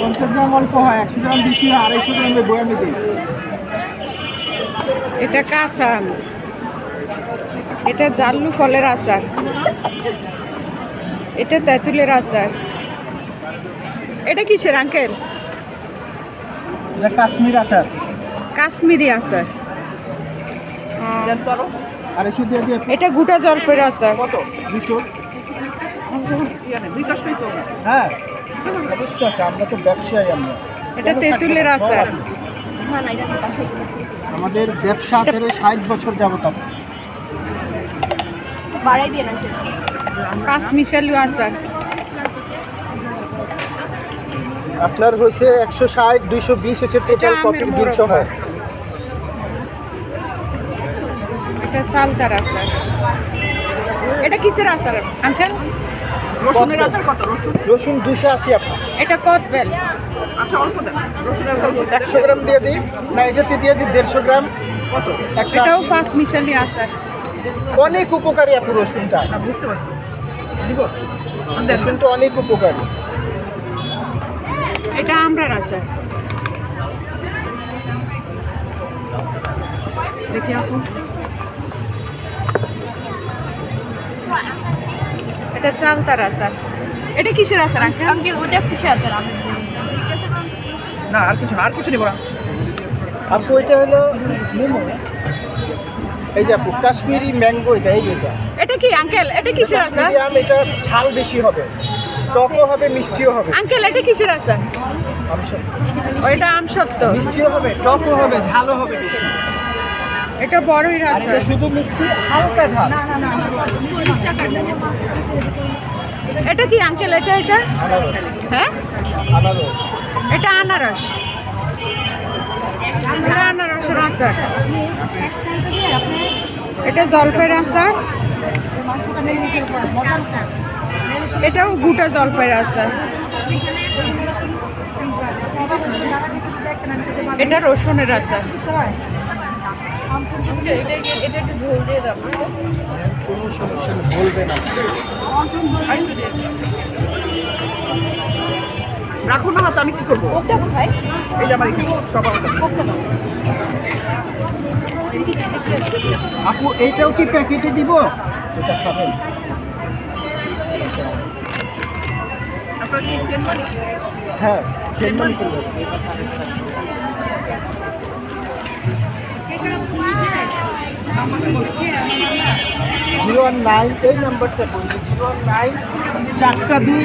পঞ্চাশ গ্রাম অল্প হয় একশো গ্রাম বেশি হয় আড়াইশো দিই। এটা কাঁচা আম। এটা জাল্লু ফলের আচার। এটা তেঁতুলের আচার। এটা কিসের আঙ্কেল? কাশ্মীর আচার। কাশ্মীরি আচার। এটা গোটা জলফের আচার। কত? দুশো। হ্যাঁ অবশ্যই আছে আমরা তো ব্যবসায়ী আমরা। এটা তেঁতুলের আচার। আমাদের ব্যবসা আচারে ষাট বছর যাবত বাড়াই দিয়ে পাঁচ মিশালু আচার। আপনার হয়েছে একশো ষাট দুইশো বিশ হচ্ছে টোটাল কপির বিল সহ। এটা চালতার আচার। এটা কিসের আচার? আঙ্কেল? রসুনের আচার কত? রসুন? রসুন দুশো আশি আপনার। এটা কদবেল একশো গ্রাম দিয়ে দিই। না এটাতে দিয়ে দিই দেড়শো গ্রাম। কত? একশো এটাও। পাঁচ মিশালি আচার। অনেক উপকারী আপু রসুনটা। বুঝতে পারছি। রসুনটা অনেক উপকারী। এটা আমরার আচার। দেখি আপু। এটা চালতার আচার এটা কিসের আচার আঙ্কেল? আঙ্কেল ওটা খুশি আছে আমি না আর কিছু না আর কিছু নিব না আপু এটা হলো মোমো। এই যে আপু কাশ্মীরি ম্যাঙ্গো এটা এই যেটা এটা। কি আঙ্কেল? এটা কিসের আচার আম এটা ঝাল বেশি হবে। টকও হবে মিষ্টিও হবে। আঙ্কেল এটা কিসের আচার আমি সব- ওইটা আম সত্য মিষ্টিও হবে টকও হবে ঝালও হবে বেশি। এটা বড়ই রাস্তা। এটা শুধু মিষ্টি হালকা ঝাল? এটা কি আঙ্কেল এটা এটা? হ্যাঁ? এটা আনারস। এটা আনারসের আচার। এটা জলপাইয়ের আচার। এটাও গোটা জলপাইয়ের আচার। এটা রসুনের আচার। এটা একটু ঝোল দিয়ে দাও কোনো সমস্যা নেই বলবে না রাখুন না হাতে আমি কি করব ওটা কোথায় এই যে আমার এখানে সব আমার। আপু এইটাও কি প্যাকেটে দিব এটা খাবেন মানি হ্যাঁ জিরো নাইন এই নাম্বারটা বলছি জিরো নাইন চারটা দুই